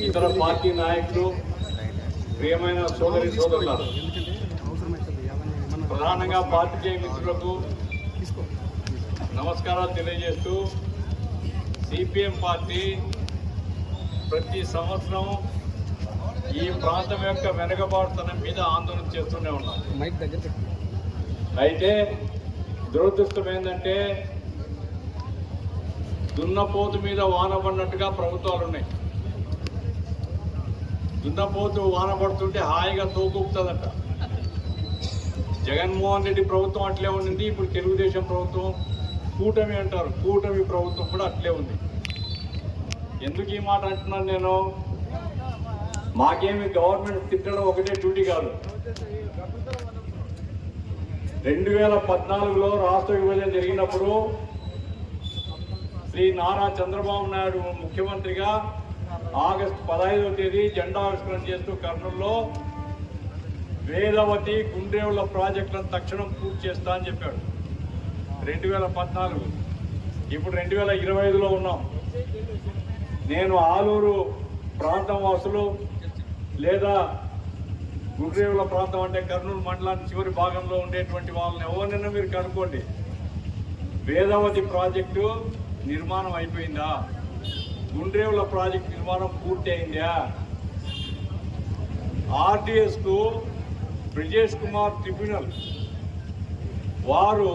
ఇతర పార్టీ నాయకులు ప్రియమైన సోదరి సోదరులారు ప్రధానంగా పాత్రికేయ మిత్రులకు నమస్కారాలు తెలియజేస్తూ సిపిఎం పార్టీ ప్రతి సంవత్సరం ఈ ప్రాంతం యొక్క వెనుకబాటుతనం మీద ఆందోళన చేస్తూనే ఉన్నాం. అయితే దురదృష్టం ఏంటంటే దున్నపోతు మీద వాన పడినట్టుగా ప్రభుత్వాలు ఉన్నాయి. దున్నపోతూ వాన పడుతుంటే హాయిగా తోకూపుతుందట. జగన్మోహన్ రెడ్డి ప్రభుత్వం అట్లే ఉండింది ఇప్పుడు తెలుగుదేశం ప్రభుత్వం కూటమి అంటారు కూటమి ప్రభుత్వం కూడా అట్లే ఉంది. ఎందుకు ఈ మాట అంటున్నాను నేను? మాకేమి గవర్నమెంట్ తిట్టడం ఒకటే డ్యూటీ కాదు. రెండు వేల పద్నాలుగులో రాష్ట్ర విభజన జరిగినప్పుడు శ్రీ నారా చంద్రబాబు నాయుడు ముఖ్యమంత్రిగా ఆగస్టు పదహైదవ తేదీ జెండా ఆవిష్కరణ చేస్తూ కర్నూలులో వేదవతి గుండ్రేవుల ప్రాజెక్టులను తక్షణం పూర్తి చేస్తా అని చెప్పాడు. రెండు వేల పద్నాలుగు. ఇప్పుడు రెండు వేల ఇరవై ఐదులో ఉన్నాం. నేను ఆలూరు ప్రాంతం వాసులు లేదా గుండ్రేవుల ప్రాంతం అంటే కర్నూలు మండలానికి చివరి భాగంలో ఉండేటువంటి వాళ్ళని ఎవరినైనా మీరు కనుక్కోండి. వేదవతి ప్రాజెక్టు నిర్మాణం అయిపోయిందా? గుండ్రేవుల ప్రాజెక్టు నిర్మాణం పూర్తయిందా? ఆర్టీఎస్కు బ్రిజేష్ కుమార్ ట్రిబ్యునల్. వారు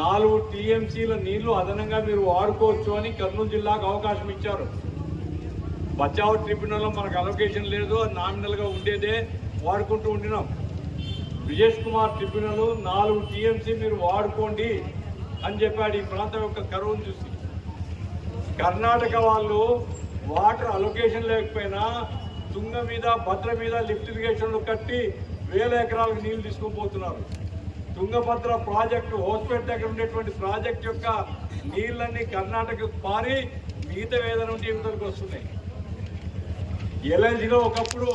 నాలుగు టీఎంసీల నీళ్ళు అదనంగా మీరు వాడుకోవచ్చు అని కర్నూలు జిల్లాకు అవకాశం ఇచ్చారు. బచావ్ ట్రిబ్యునల్లో మనకు అలొకేషన్ లేదు అది నామినల్గా ఉండేదే వాడుకుంటూ ఉండినాం. బ్రిజేష్ కుమార్ ట్రిబ్యునల్ నాలుగు టీఎంసీ మీరు వాడుకోండి అని చెప్పాడు ఈ ప్రాంతం యొక్క కరువును చూసి. కర్ణాటక వాళ్ళు వాటర్ అలొకేషన్ లేకపోయినా తుంగ మీద భద్ర మీద లిఫ్ట్ ఇరిగేషన్లు కట్టి వేల ఎకరాలకు నీళ్ళు తీసుకొని పోతున్నారు. తుంగభద్ర ప్రాజెక్టు హోస్పేట్ దగ్గర ఉండేటువంటి ప్రాజెక్ట్ యొక్క నీళ్ళన్నీ కర్ణాటకకు పారి మిగతా వేదన నుండి ఇవతలకు వస్తున్నాయి. ఎల్ఎన్జిలో ఒకప్పుడు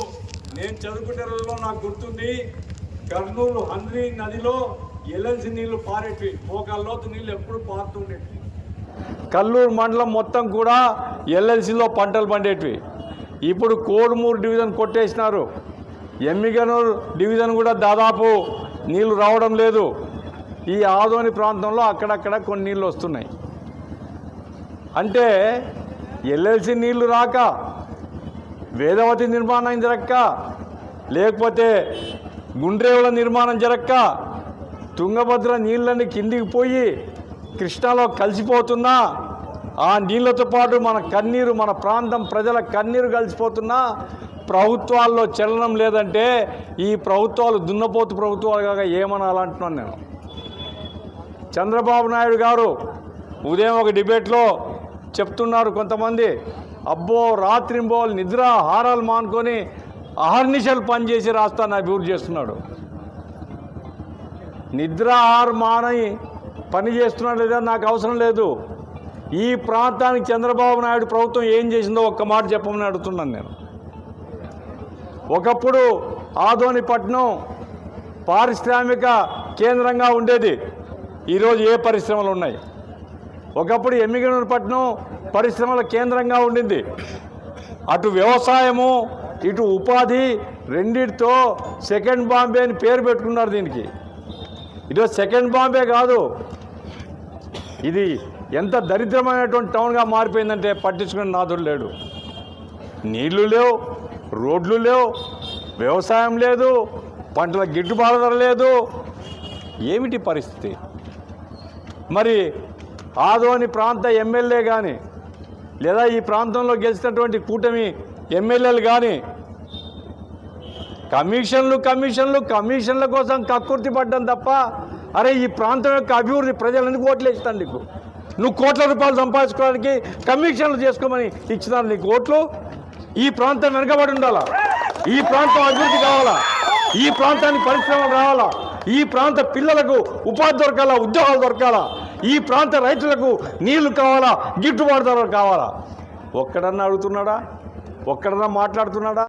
నేను చదువుకునే రోజుల్లో నాకు గుర్తుంది కర్నూలు హంద్రీ నదిలో ఎల్ఎల్సి నీళ్ళు పారేటివి. మోకాళ్ళ లోతు ఎప్పుడు పారుతుండేటివి కల్లూరు మండలం మొత్తం కూడా ఎల్ఎల్సిలో పంటలు పండేటివి. ఇప్పుడు కోడుమూరు డివిజన్ కొట్టేసినారు. ఎమ్మిగనూరు డివిజన్ కూడా దాదాపు నీళ్ళు రావడం లేదు. ఈ ఆదోని ప్రాంతంలో అక్కడక్కడ కొన్ని నీళ్ళు వస్తున్నాయి. అంటే ఎల్ఎల్సి నీళ్ళు రాక వేదవతి నిర్మాణం జరక్క లేకపోతే గుండ్రేవుల నిర్మాణం జరక్క తుంగభద్ర నీళ్ళని కిందికి పోయి కృష్ణాలో కలిసిపోతున్నా ఆ నీళ్ళతో పాటు మన కన్నీరు మన ప్రాంతం ప్రజల కన్నీరు కలిసిపోతున్నా ప్రభుత్వాల్లో చలనం లేదంటే ఈ ప్రభుత్వాలు దున్నపోతు ప్రభుత్వాలు కాక ఏమనాలంటున్నాను నేను. చంద్రబాబు నాయుడు గారు ఉదయం ఒక డిబేట్లో చెప్తున్నారు కొంతమంది అబ్బో రాత్రింబోలు నిద్ర హారాలు మానుకొని అహర్నిశలు పనిచేసి రాస్తాను అభివృద్ధి చేస్తున్నాడు. నిద్ర ఆహారం మాని పని చేస్తున్నాడు లేదా నాకు అవసరం లేదు. ఈ ప్రాంతానికి చంద్రబాబు నాయుడు ప్రభుత్వం ఏం చేసిందో ఒక్క మాట చెప్పమని అడుగుతున్నాను నేను. ఒకప్పుడు ఆదోనిపట్నం పారిశ్రామిక కేంద్రంగా ఉండేది. ఈరోజు ఏ పరిశ్రమలు ఉన్నాయి? ఒకప్పుడు ఎమ్మిగనూరు పట్నం పరిశ్రమల కేంద్రంగా ఉండింది. అటు వ్యవసాయము ఇటు ఉపాధి రెండిటితో సెకండ్ బాంబే అని పేరు పెట్టుకున్నారు దీనికి. ఈరోజు సెకండ్ బాంబే కాదు ఇది ఎంత దరిద్రమైనటువంటి టౌన్గా మారిపోయిందంటే పట్టించుకునే నాదుడు లేడు. నీళ్ళు లేవు రోడ్లు లేవు వ్యవసాయం లేదు పంటల గిట్టుబాటు ధర లేదు. ఏమిటి పరిస్థితి? మరి ఆదోని ప్రాంత ఎమ్మెల్యే కానీ లేదా ఈ ప్రాంతంలో గెలిచినటువంటి కూటమి ఎమ్మెల్యేలు కానీ కమిషన్లు కమిషన్లు కమిషన్ల కోసం కక్కుర్తి పడ్డం తప్ప అరే ఈ ప్రాంతం యొక్క అభివృద్ధి ప్రజలందుకు ఓట్లు ఇస్తాను నీకు? నువ్వు కోట్ల రూపాయలు సంపాదించుకోవడానికి కమిషన్లు చేసుకోమని ఇచ్చినారు నీకు ఓట్లు? ఈ ప్రాంతం వెనకబడి ఉండాలా? ఈ ప్రాంతం అభివృద్ధి కావాలా? ఈ ప్రాంతానికి పరిశ్రమలు రావాలా? ఈ ప్రాంత పిల్లలకు ఉపాధి దొరకాలా? ఉద్యోగాలు దొరకాలా? ఈ ప్రాంత రైతులకు నీళ్ళు కావాలా? గిట్టుబాటు ధరలు కావాలా? ఒక్కడన్నా అడుగుతున్నాడా? ఒక్కడన్నా మాట్లాడుతున్నాడా?